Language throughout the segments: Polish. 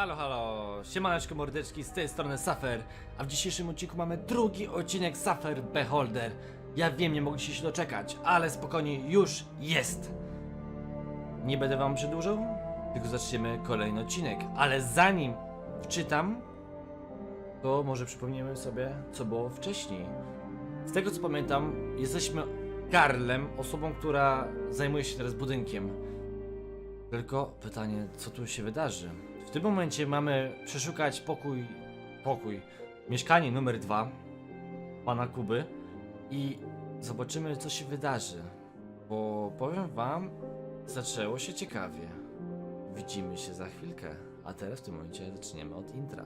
Halo, halo, siemaneczko mordeczki, z tej strony Safer, a w dzisiejszym odcinku mamy drugi odcinek Safer Beholder. Ja wiem, nie mogliście się doczekać, ale spokojnie, już jest! Nie będę wam przedłużał, tylko zaczniemy kolejny odcinek, ale zanim wczytam, to może przypomnimy sobie, co było wcześniej. Z tego co pamiętam, jesteśmy Karlem, osobą, która zajmuje się teraz budynkiem. Tylko pytanie, co tu się wydarzy? W tym momencie mamy przeszukać pokój, pokój, mieszkanie numer dwa pana Kuby i zobaczymy, co się wydarzy. Bo powiem wam, zaczęło się ciekawie. Widzimy się za chwilkę, a teraz w tym momencie zaczniemy od intra.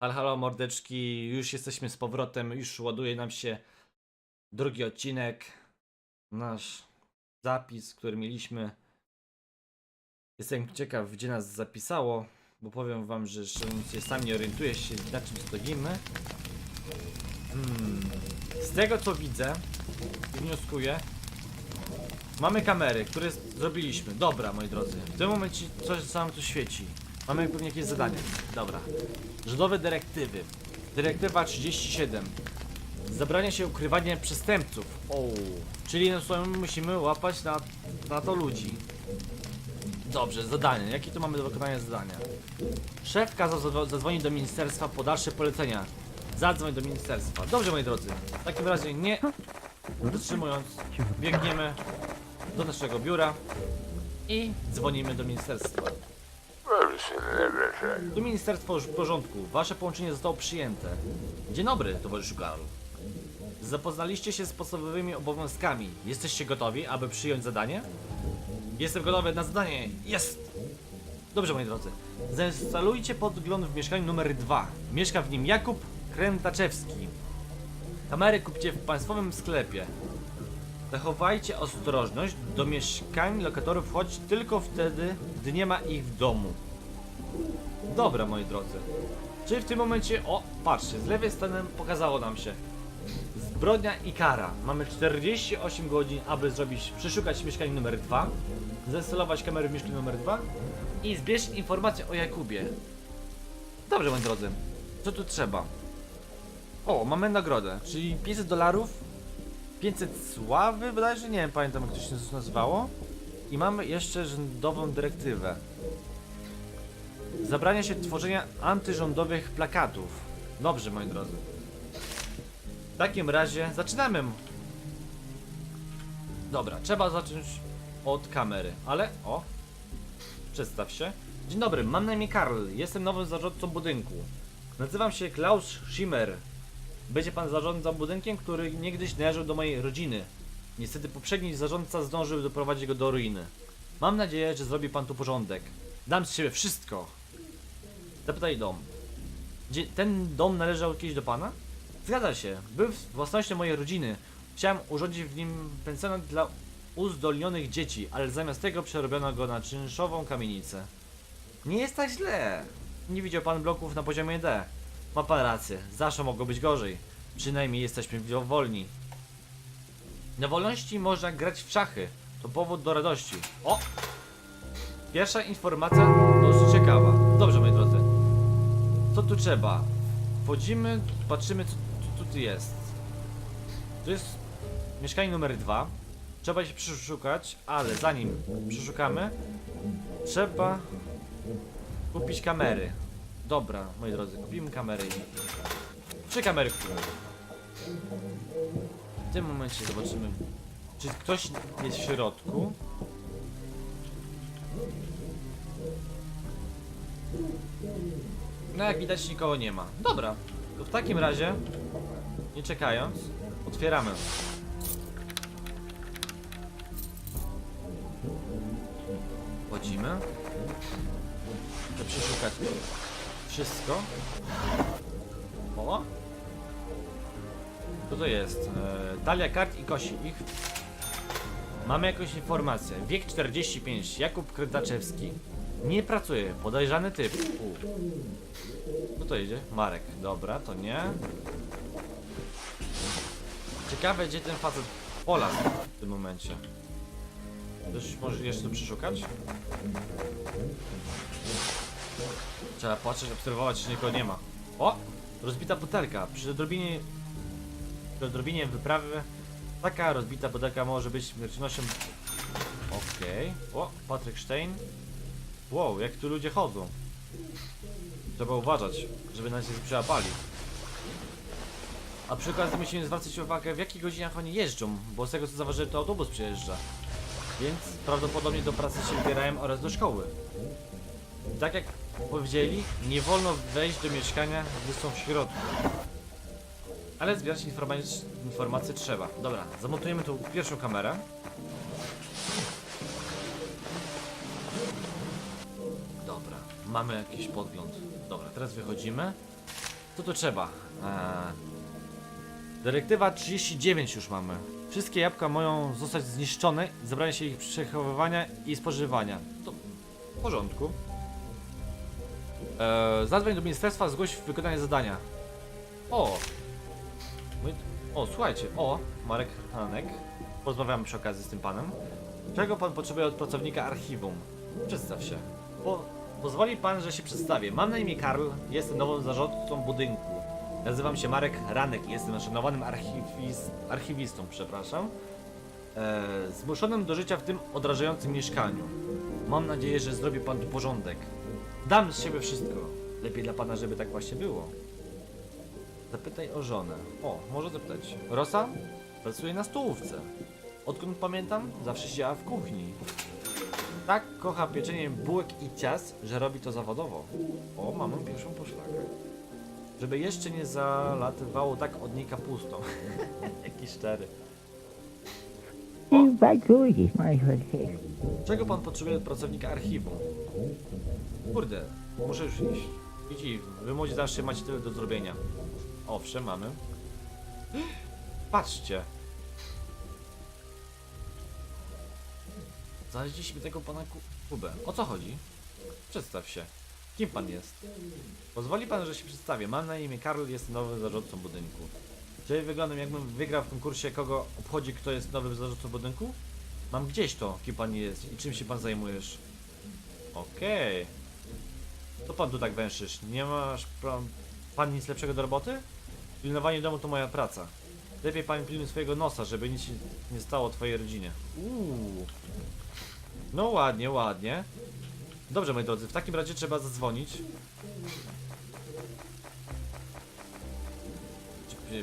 Halo, halo mordeczki, już jesteśmy z powrotem, już ładuje nam się drugi odcinek, nasz zapis, który mieliśmy. Jestem ciekaw, gdzie nas zapisało, bo powiem wam, że szczerze sam nie orientuję się, na czym stoimy. Hmm. Z tego co widzę wnioskuję, mamy kamery, które zrobiliśmy. Dobra, moi drodzy, w tym momencie coś sam tu świeci. Mamy pewnie jakieś zadanie. Dobra. Rządowe dyrektywy. Dyrektywa 37. Zabrania się ukrywania przestępców. O, czyli no, słuchaj, my musimy łapać na, na to ludzi. Dobrze, zadanie. Jakie tu mamy do wykonania zadania? Szef kazał zadzwo- zadzwonić do ministerstwa po dalsze polecenia. Zadzwoń do ministerstwa. Dobrze, moi drodzy. W takim razie nie zatrzymując, biegniemy do naszego biura i dzwonimy do ministerstwa. Tu ministerstwo porządku. Wasze połączenie zostało przyjęte. Dzień dobry, towarzyszu Karl. Zapoznaliście się z podstawowymi obowiązkami. Jesteście gotowi, aby przyjąć zadanie? Jestem gotowy na zadanie. Jest! Dobrze, moi drodzy. Zainstalujcie podgląd w mieszkaniu numer 2. Mieszka w nim Jakub Krętaczewski. Kamery kupcie w państwowym sklepie. Zachowajcie ostrożność. Do mieszkań lokatorów wchodź tylko wtedy, gdy nie ma ich w domu. Dobra, moi drodzy. Czyli w tym momencie, o, patrzcie, z lewej strony pokazało nam się zbrodnia i kara. Mamy 48 godzin, aby zrobić, przeszukać mieszkanie numer 2, zainstalować kamery w mieszkaniu numer 2 i zbierz informacje o Jakubie. Dobrze, moi drodzy. Co tu trzeba? O, mamy nagrodę, czyli 500 dolarów, 500 sławy, bodajże, nie wiem, pamiętam jak to się nazywało. I mamy jeszcze rządową dyrektywę. Zabrania się tworzenia antyrządowych plakatów. Dobrze, moi drodzy. W takim razie zaczynamy. Dobra, trzeba zacząć od kamery, ale o. Przedstaw się. Dzień dobry, mam na imię Karl. Jestem nowym zarządcą budynku. Nazywam się Klaus Schimmer. Będzie pan zarządzał budynkiem, który niegdyś należał do mojej rodziny. Niestety poprzedni zarządca zdążył doprowadzić go do ruiny. Mam nadzieję, że zrobi pan tu porządek. Dam z siebie wszystko. Zapytaj dom. Gdzie, ten dom należał kiedyś do pana? Zgadza się. Był własnością mojej rodziny. Chciałem urządzić w nim pensjonat dla uzdolnionych dzieci, ale zamiast tego przerobiono go na czynszową kamienicę. Nie jest tak źle. Nie widział pan bloków na poziomie D. Ma pan rację. Zawsze mogło być gorzej. Przynajmniej jesteśmy wolni. Na wolności można grać w szachy. To powód do radości. O! Pierwsza informacja dość ciekawa. Dobrze, drodzy. Co tu trzeba? Wchodzimy, patrzymy co, co tu jest. To jest mieszkanie numer dwa. Trzeba się przeszukać, ale zanim przeszukamy, trzeba kupić kamery. Dobra, moi drodzy, kupimy kamery. Trzy kamery kupimy. W tym momencie zobaczymy, czy ktoś jest w środku. No jak widać nikogo nie ma. Dobra, to w takim razie, nie czekając, otwieramy. Wchodzimy. Chcę przeszukać wszystko. O! Co to jest? E, talia kart i kosi ich. Mamy jakąś informację. Wiek 45. Jakub Krętaczewski. Nie pracuje. Podejrzany typ. U. Kto to idzie? Marek. Dobra, to nie. Ciekawe, gdzie ten facet pola w tym momencie. Też może jeszcze przeszukać? Trzeba patrzeć, obserwować, czy nikogo nie ma. O! Rozbita butelka. Przy odrobinie... Przy odrobinie wyprawy taka rozbita butelka może być śmiertelnością... Okej. O, Patryk Stein. Wow, jak tu ludzie chodzą. Trzeba uważać, żeby nas nie przełapali. A przy okazji musimy zwracać uwagę, w jakich godzinach oni jeżdżą, bo z tego co zauważyłem, to autobus przejeżdża. Więc prawdopodobnie do pracy się wybierają oraz do szkoły. Tak jak powiedzieli, nie wolno wejść do mieszkania, gdy są w środku. Ale zbierać informacje trzeba. Dobra, zamontujemy tu pierwszą kamerę. Mamy jakiś podgląd. Dobra, teraz wychodzimy. Co tu trzeba? Eee, dyrektywa 39 już mamy. Wszystkie jabłka mają zostać zniszczone zabranie się ich przechowywania i spożywania. To w porządku. Eee, zadzwoń do ministerstwa, zgłoś wykonanie zadania. O! O, słuchajcie, o, Marek Hanek. Porozmawiamy przy okazji z tym panem. Czego pan potrzebuje od pracownika archiwum? Przedstaw się. Po, pozwoli pan, że się przedstawię. Mam na imię Karl, jestem nowym zarządcą budynku. Nazywam się Marek Ranek i jestem szanowanym archiwis, archiwistą, przepraszam. E, zmuszonym do życia w tym odrażającym mieszkaniu. Mam nadzieję, że zrobi pan tu porządek. Dam z siebie wszystko. Lepiej dla pana, żeby tak właśnie było. Zapytaj o żonę. O, może zapytać. Rosa? Pracuje na stołówce. Odkąd pamiętam, zawsze siedziała w kuchni. Tak kocha pieczenie bułek i ciast, że robi to zawodowo. O, mamy pierwszą poszlakę. Żeby jeszcze nie zalatywało tak od niej kapustą. Jaki szczery. Chłopcy. Czego pan potrzebuje od pracownika archiwum? Kurde, muszę już iść. Widzi, wy młodzi zawsze macie tyle do zrobienia. Owszem, mamy. Patrzcie. Znaleźliśmy tego pana Ku- Kubę. O co chodzi? Przedstaw się. Kim pan jest? Pozwoli pan, że się przedstawię. Mam na imię Karl, jestem nowym zarządcą budynku. Czyli wyglądam jakbym wygrał w konkursie, kogo obchodzi, kto jest nowym zarządcą budynku? Mam gdzieś to, kim pan jest i czym się pan zajmujesz. Okej. To pan tu tak węszysz. Nie masz pan, pan nic lepszego do roboty? Pilnowanie domu to moja praca. Lepiej pan pilnuj swojego nosa, żeby nic się nie stało twojej rodzinie. Uuu. No ładnie, ładnie. Dobrze, moi drodzy, w takim razie trzeba zadzwonić.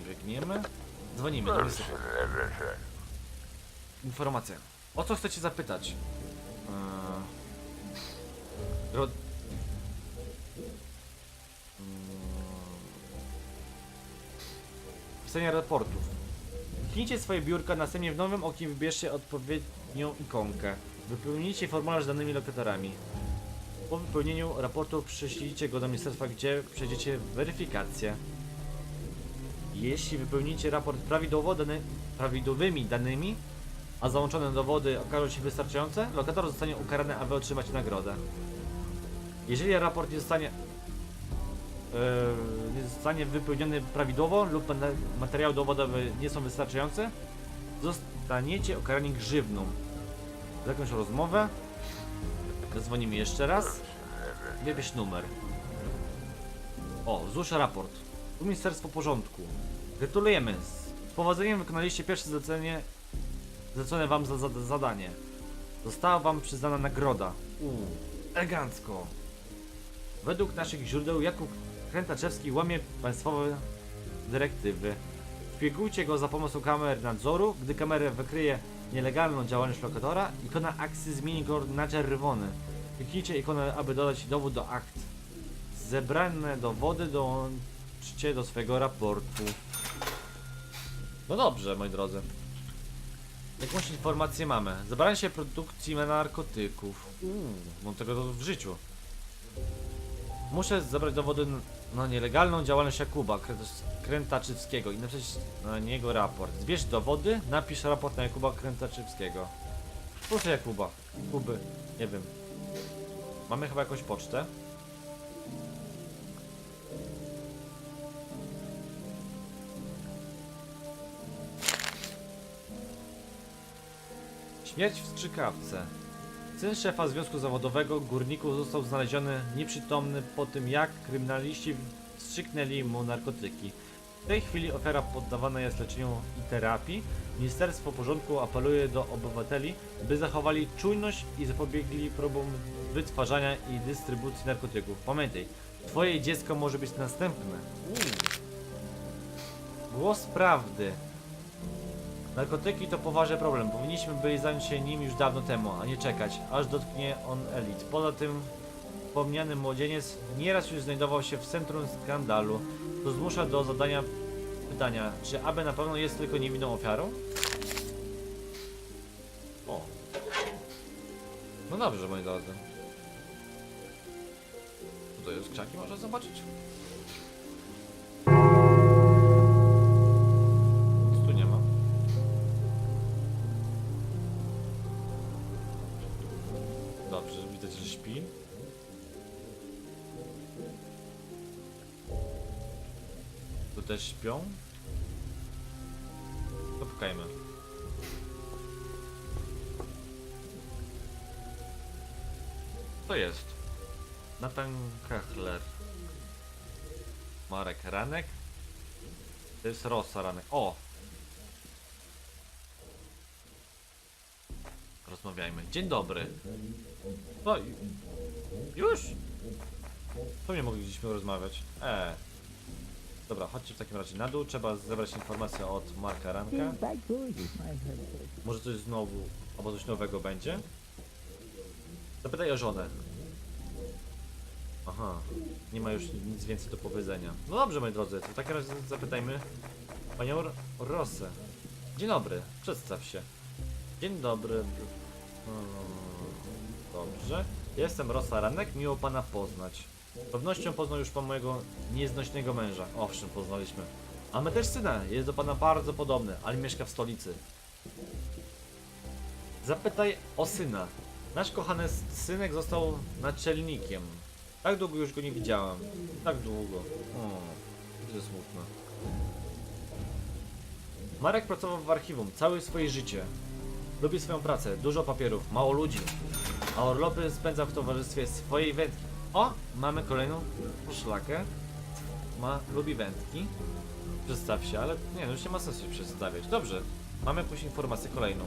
Biegniemy? Dzwonimy do miejsca. Informacja. O co chcecie zapytać? Eee... Ro... Mm. Pisanie raportów. Kliknijcie swoje biurka, następnie w nowym oknie wybierzcie odpowiednią ikonkę. Wypełnijcie formularz z danymi lokatorami. Po wypełnieniu raportu prześlijcie go do ministerstwa, gdzie przejdziecie weryfikację. Jeśli wypełnicie raport prawidłowo dany, prawidłowymi danymi, a załączone dowody okażą się wystarczające, lokator zostanie ukarany, aby otrzymać nagrodę. Jeżeli raport nie zostanie, yy, nie zostanie wypełniony prawidłowo lub ma- materiały dowodowe nie są wystarczające, zostaniecie ukarani grzywną. Za jakąś rozmowę zadzwonimy jeszcze raz. Wybierz numer. O, złóż raport. Ministerstwo Porządku. Gratulujemy. Z powodzeniem wykonaliście pierwsze zlecenie zlecone wam za, za zadanie. Została wam przyznana nagroda. Uuu, elegancko. Według naszych źródeł Jakub Krętaczewski łamie państwowe dyrektywy. Szpiegujcie go za pomocą kamer nadzoru. Gdy kamera wykryje nielegalną działalność lokatora, ikona akcji zmieni go na czerwony. Kliknijcie ikonę, aby dodać dowód do akt. Zebrane dowody dołączcie do swojego raportu. No dobrze, moi drodzy. Jakąś informację mamy. Zabranie się produkcji narkotyków. Uuu, mam tego w życiu. Muszę zebrać dowody n- na nielegalną działalność Jakuba Krę- Krętaczywskiego i napisać na niego raport. Zbierz dowody, napisz raport na Jakuba Krętaczywskiego. Proszę Jakuba. Kuby. Nie wiem. Mamy chyba jakąś pocztę. Śmierć w strzykawce. Syn szefa Związku Zawodowego Górników został znaleziony nieprzytomny po tym jak kryminaliści wstrzyknęli mu narkotyki. W tej chwili ofiara poddawana jest leczeniu i terapii. Ministerstwo Porządku apeluje do obywateli, by zachowali czujność i zapobiegli próbom wytwarzania i dystrybucji narkotyków. Pamiętaj, twoje dziecko może być następne. Głos prawdy. Narkotyki to poważny problem. Powinniśmy byli zająć się nim już dawno temu, a nie czekać, aż dotknie on elit. Poza tym wspomniany młodzieniec nieraz już znajdował się w centrum skandalu. To zmusza do zadania pytania, czy aby na pewno jest tylko niewinną ofiarą? O. No dobrze, moi drodzy. Tutaj jest krzaki, można zobaczyć. Też śpią. Popukajmy. To jest. Nathan Kechler. Marek Ranek. To jest Rosa Ranek. O! Rozmawiajmy. Dzień dobry. No. Już? Pewnie mogliśmy rozmawiać. Eee. Dobra, chodźcie w takim razie na dół. Trzeba zebrać informację od Marka Ranka. Może coś znowu, albo coś nowego będzie? Zapytaj o żonę. Aha, nie ma już nic więcej do powiedzenia. No dobrze, moi drodzy, to w takim razie zapytajmy panią Rosę. Dzień dobry, przedstaw się. Dzień dobry. Hmm, Dobrze. Jestem Rosa Ranek, miło pana poznać. Z pewnością poznał już pan mojego nieznośnego męża. Owszem, poznaliśmy. Mamy też syna, jest do pana bardzo podobny, ale mieszka w stolicy. Zapytaj o syna. Nasz kochany synek został naczelnikiem. Tak długo już go nie widziałam. Tak długo. O, to smutne. Marek pracował w archiwum całe swoje życie. Lubi swoją pracę, dużo papierów, mało ludzi. A urlopy spędza w towarzystwie swojej wędki. O, mamy kolejną szlakę. Ma, lubi wędki. Przedstaw się, ale nie, no już nie ma sensu się przedstawiać. Dobrze, mamy jakąś informację kolejną.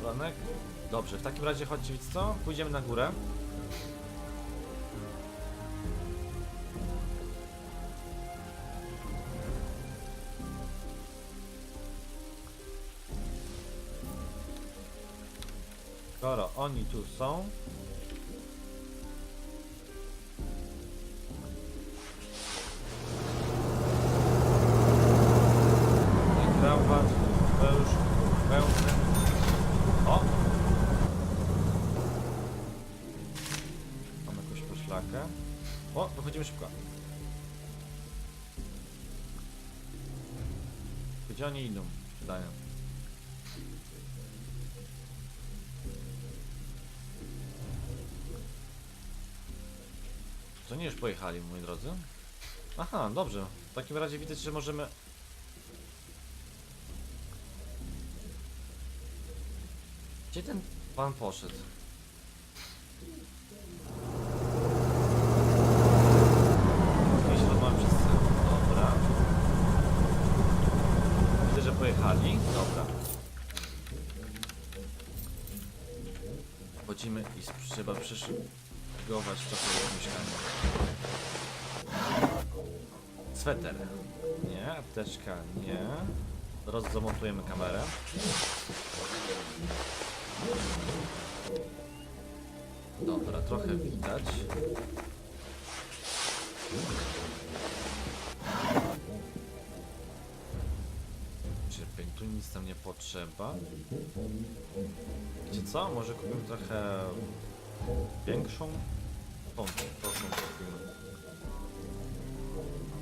Planek? Dobrze, w takim razie chodźcie, wiecie co? Pójdziemy na górę. Skoro oni tu są, i krawat, wełż, wełny. O! Mam jakąś poszlakę. O, wychodzimy szybko. Gdzie oni idą? Przydają. Pojechali, moi drodzy. Aha, dobrze. W takim razie widać, że możemy... Gdzie ten pan poszedł? Pojechali. Dobra. Chodzimy i trzeba przyszygować trochę w mieszkaniu. Sweter. Nie, apteczka nie. Teraz zamontujemy kamerę. Dobra, trochę widać. Cierpień, tu nic tam nie potrzeba. Wiecie co? Może kupimy trochę większą? Tą, proszę, kupimy.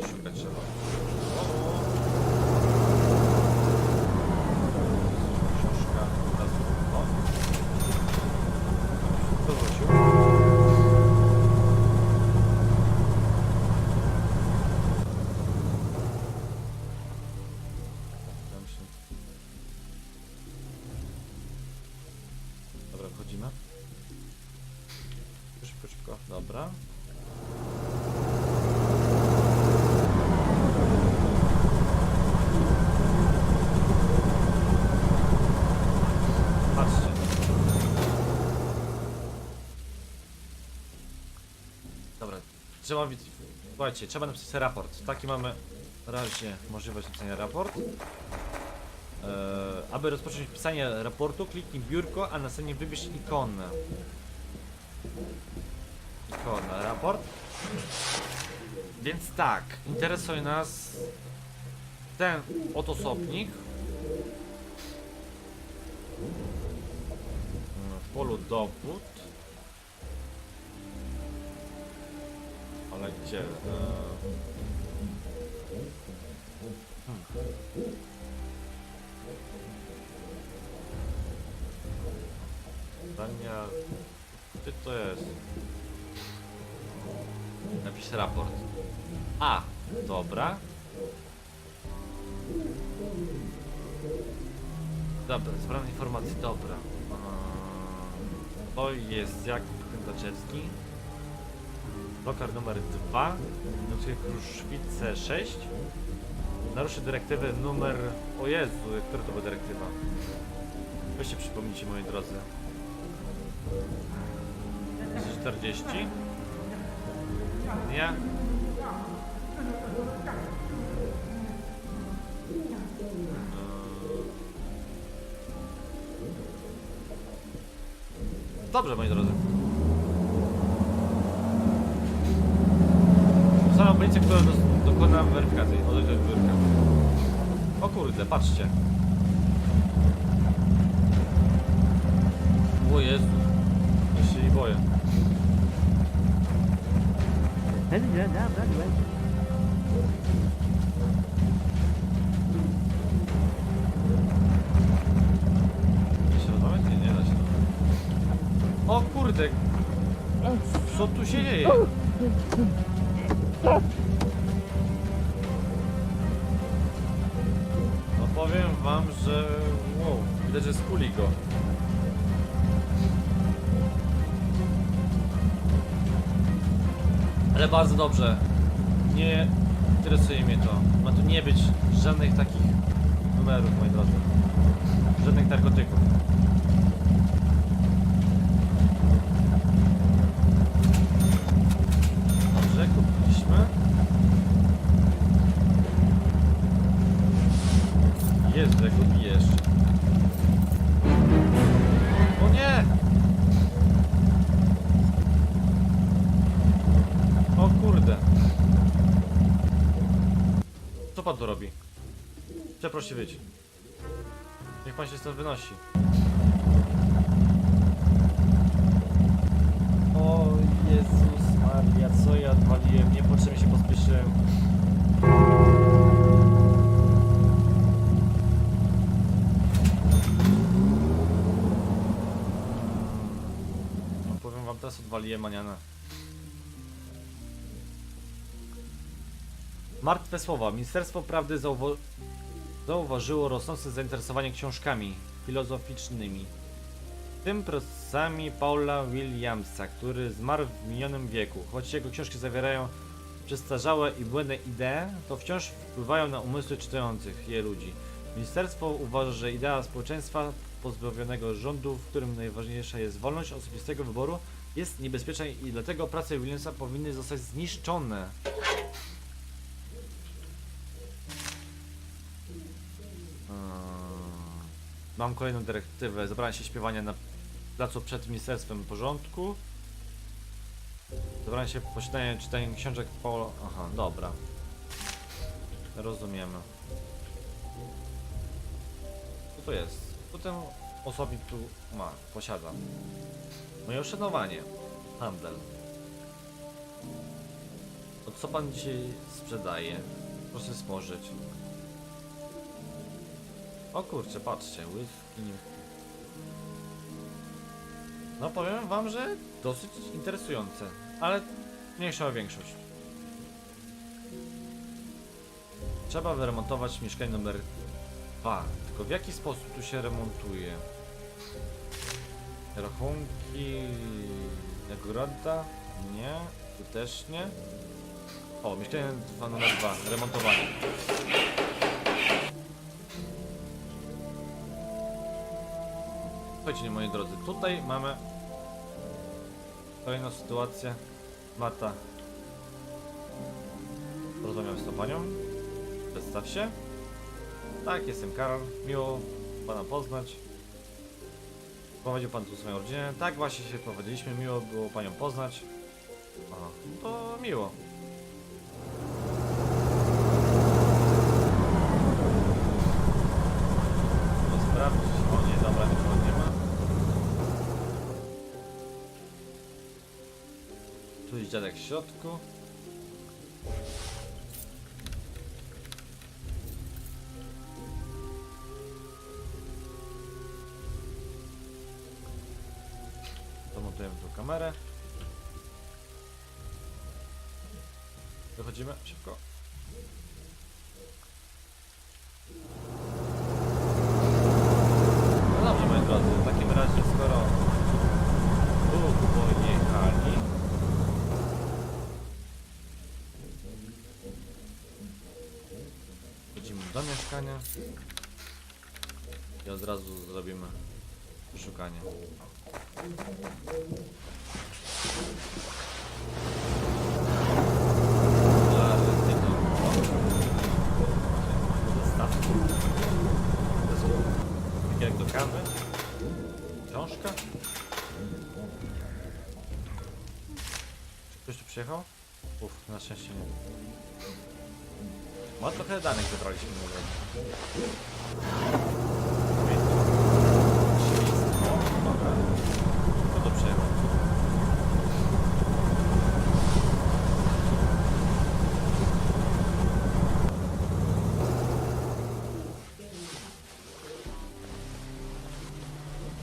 Szukać trzeba. Książka. Trzeba. Słuchajcie, trzeba napisać raport. Taki mamy razie możliwość napisania raport. Eee, aby rozpocząć pisanie raportu, kliknij biurko, a następnie wybierz ikonę. Ikona, raport. Więc tak, interesuje nas ten otosobnik. W polu dowód. Ale gdzie? Hmm. Zdania... Gdzie to jest? Napisz raport. A, dobra. Dobra, zebrane informacje, dobra. To jest Jakub Chętaczewski. Lokar numer 2. Nocuje Kruszwice 6. Naruszy dyrektywę numer... O Jezu, która to była dyrektywa? Weźcie przypomnijcie, moi drodzy. 40. Nie. Dobrze, moi drodzy. Sama policja, która dos- dokona weryfikacji. Do biurka. O kurde, patrzcie. O Jezu. Ja się boję. Nie, da się. O kurde! Co tu się dzieje? No powiem wam, że... Wow, widać, że skuli go. Ale bardzo dobrze. Nie interesuje mnie to. Ma tu nie być żadnych takich numerów, moi drodzy. Żadnych narkotyków. Kupiliśmy. Jezu, jak go. O nie! O kurde. Co pan tu robi? Przeproszę wyjdź. Niech pan się stąd wynosi. O Jezus Maria, co ja odwaliłem? Niepotrzebnie się pospieszyłem. No, powiem wam, teraz odwaliłem maniana. Martwe słowa. Ministerstwo Prawdy zauwa zauważyło rosnące zainteresowanie książkami filozoficznymi. W tym procesami Paula Williamsa, który zmarł w minionym wieku. Choć jego książki zawierają przestarzałe i błędne idee, to wciąż wpływają na umysły czytających je ludzi. Ministerstwo uważa, że idea społeczeństwa pozbawionego rządu, w którym najważniejsza jest wolność osobistego wyboru, jest niebezpieczna i dlatego prace Williamsa powinny zostać zniszczone. Mam kolejną dyrektywę. Zabranie się śpiewania na placu przed Ministerstwem Porządku. Zabranie się posiadania czytania książek po... Aha, dobra. rozumiemy. Co to jest? Co ten osobnik tu ma, posiada? Moje uszanowanie. Handel. To co pan dzisiaj sprzedaje? Proszę spojrzeć. O kurczę, patrzcie, whisky. No powiem wam, że dosyć interesujące, ale mniejsza o większość. Trzeba wyremontować mieszkanie numer 2. Tylko w jaki sposób tu się remontuje? Rachunki... Nagroda? Nie. Tu też nie. O, mieszkanie 2 numer 2. Remontowanie. Słuchajcie, moi drodzy, tutaj mamy kolejną sytuację. Marta. Rozmawiam z tą panią. Przedstaw się. Tak, jestem Karol. Miło pana poznać. Prowadził pan tu swoją rodzinę. Tak, właśnie się prowadziliśmy. Miło było panią poznać. Aha, to miło. Dziadek w środku. Zamontujemy tu kamerę. Wychodzimy szybko. No dobrze, moi drodzy, w takim razie skoro tu pojechali, Wchodzimy do mieszkania i od razu zrobimy szukanie. Takie jak do kawy. Książka. Czy ktoś tu przyjechał? Uf, na szczęście nie. Ma trochę danych zebraliśmy na drodze. O, dobra. Kto to przyjechał?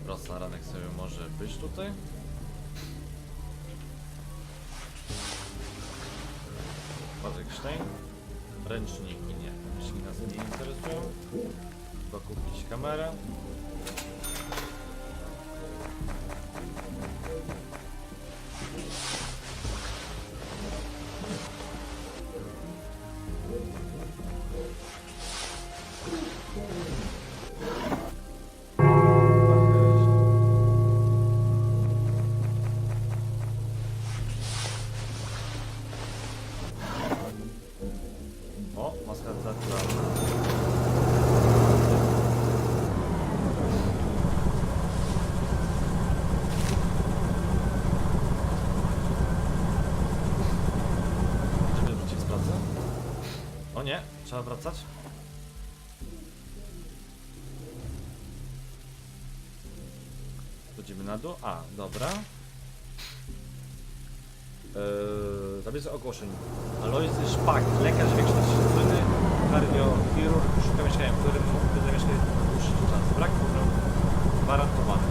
Prosta ranek sobie może być tutaj. Patryk Stein. Ręczniki nie. Ręczniki nas nie interesują. Trzeba kupić kamerę. Trzeba wracać? Chodzimy na dół? A, dobra. Eee, tablica ogłoszeń. Alojzy Szpak, lekarz wykształcony, kardiochirurg, szuka mieszkania, w którym na dłuższy czas. Brak problemu gwarantowany.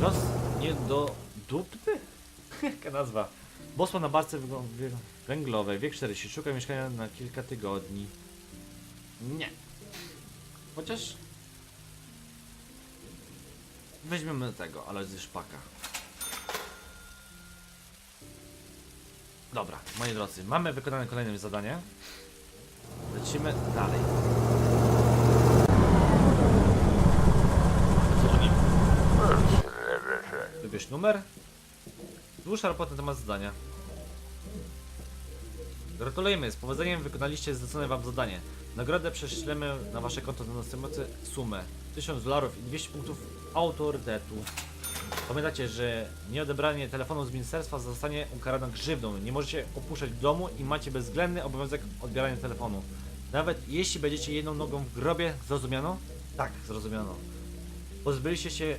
Roz nie do dupy? Jaka nazwa? Bosman na barce węglo- wę- węglowej, wiek 40, szuka mieszkania na kilka tygodni. Nie. Chociaż... Weźmiemy tego, Alojzy Szpaka. Dobra, moi drodzy, mamy wykonane kolejne zadanie. Lecimy dalej. Wybierz numer. Dłuższa raport na temat zadania. Gratulujemy, z powodzeniem wykonaliście zlecone wam zadanie. Nagrodę prześlemy na wasze konto na następujące sumę. 1000 dolarów i 200 punktów autorytetu. Pamiętajcie, że nieodebranie telefonu z ministerstwa zostanie ukarane grzywną. Nie możecie opuszczać domu i macie bezwzględny obowiązek odbierania telefonu. Nawet jeśli będziecie jedną nogą w grobie, zrozumiano? Tak, zrozumiano. Pozbyliście się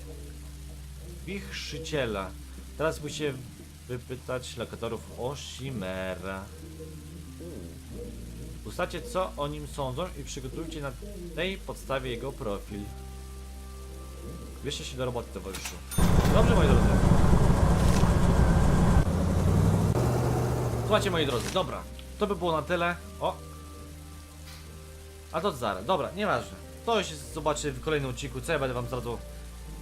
wichrzyciela. Teraz musicie wypytać lokatorów o Shimera. Ustalcie co o nim sądzą i przygotujcie na tej podstawie jego profil. Bierzcie się do roboty, towarzyszu. Dobrze, moi drodzy. Słuchajcie, moi drodzy, dobra. To by było na tyle. O! A to zaraz, dobra, nieważne. To się zobaczy w kolejnym odcinku, co ja będę wam zdradzał.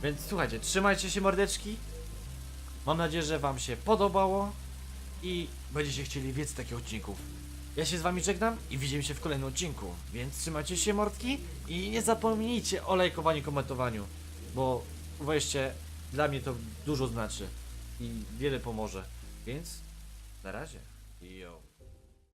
Więc słuchajcie, trzymajcie się mordeczki. Mam nadzieję, że wam się podobało i będziecie chcieli więcej takich odcinków. Ja się z wami żegnam i widzimy się w kolejnym odcinku. Więc trzymajcie się mordki i nie zapomnijcie o lajkowaniu komentowaniu. Bo weźcie, dla mnie to dużo znaczy i wiele pomoże. Więc na razie. Yo.